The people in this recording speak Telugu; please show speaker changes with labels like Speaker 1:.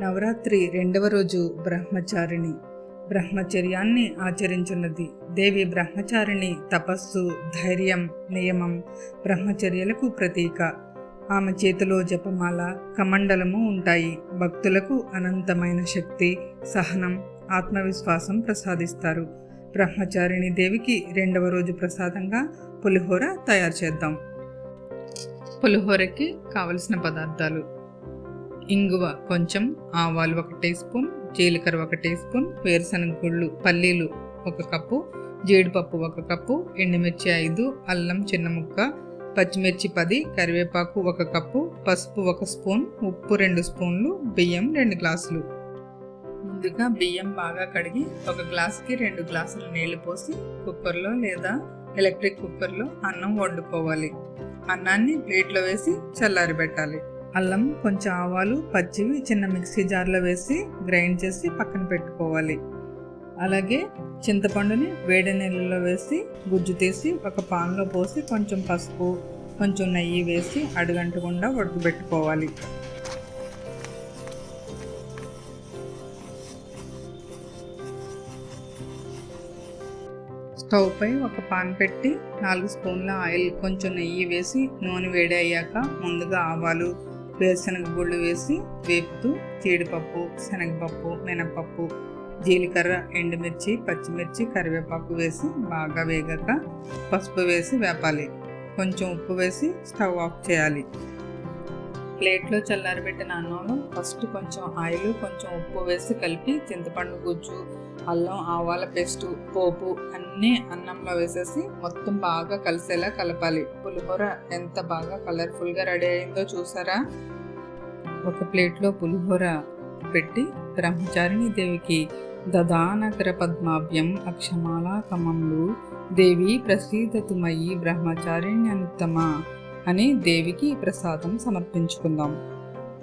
Speaker 1: నవరాత్రి రెండవ రోజు బ్రహ్మచారిణి. బ్రహ్మచర్యాన్ని ఆచరించున్నది. దేవి బ్రహ్మచారిణి తపస్సు ధైర్యం నియమం బ్రహ్మచర్యలకు ప్రతీక. ఆమె చేతిలో జపమాల కమండలము ఉంటాయి. భక్తులకు అనంతమైన శక్తి సహనం ఆత్మవిశ్వాసం ప్రసాదిస్తారు. బ్రహ్మచారిణి దేవికి రెండవ రోజు ప్రసాదంగా పులిహోర తయారు చేద్దాం. పులిహోరకి కావలసిన పదార్థాలు ఇంగువ కొంచెం ఆవాలు ఒక టీ స్పూన్ జీలకర్ర ఒక టీ స్పూన్ వేరుశనగ గుళ్ళు పల్లీలు ఒక కప్పు జీడిపప్పు ఒక కప్పు ఎండుమిర్చి ఐదు అల్లం చిన్న ముక్క పచ్చిమిర్చి పది కరివేపాకు ఒక కప్పు పసుపు ఒక స్పూన్ ఉప్పు రెండు స్పూన్లు బియ్యం రెండు గ్లాసులు. ముందుగా బియ్యం బాగా కడిగి ఒక గ్లాస్కి రెండు గ్లాసులు నీళ్ళు పోసి కుక్కర్లో లేదా ఎలక్ట్రిక్ కుక్కర్లో అన్నం వండుకోవాలి. అన్నాన్ని ప్లేట్లో వేసి చల్లారి పెట్టాలి అల్లం కొంచెం ఆవాలు పచ్చివి చిన్న మిక్సీ జార్లో వేసి గ్రైండ్ చేసి పక్కన పెట్టుకోవాలి. అలాగే చింతపండుని వేడి నీళ్ళలో వేసి గుజ్జు తీసి ఒక పాన్లో పోసి కొంచెం పసుపు కొంచెం నెయ్యి వేసి అడుగంటకుండా ఉడకబెట్టుకోవాలి. స్టవ్ పై ఒక పాన్ పెట్టి నాలుగు స్పూన్ల ఆయిల్ కొంచెం నెయ్యి వేసి నూనె వేడి అయ్యాక ముందుగా ఆవాలు వేరుశనగ గుళ్ళు వేసి వేపుతూ జీడిపప్పు శనగపప్పు మినపప్పు జీలకర్ర ఎండుమిర్చి పచ్చిమిర్చి కరివేపాకు వేసి బాగా వేగాక పసుపు వేసి వేపాలి. కొంచెం ఉప్పు వేసి స్టవ్ ఆఫ్ చేయాలి. ప్లేట్లో చల్లారబెట్టిన అన్నంలో ఫస్ట్ కొంచెం ఆయిల్ కొంచెం ఉప్పు వేసి కలిపి చింతపండు గుజ్జు అల్లం ఆవాల పేస్ట్ పోపు అన్నీ అన్నంలో వేసేసి మొత్తం బాగా కలిసేలా కలపాలి. పులిహోర ఎంత బాగా కలర్ఫుల్గా రెడీ అయిందో చూసారా? ఒక ప్లేట్లో పులిహోర పెట్టి బ్రహ్మచారిణి దేవికి దదానగర పద్మాభ్యం అక్షమాలా కమంలు దేవి ప్రసీదతుమయి బ్రహ్మచారిణ్యనుత్తమ అని దేవికి ప్రసాదం సమర్పించుకుందాం.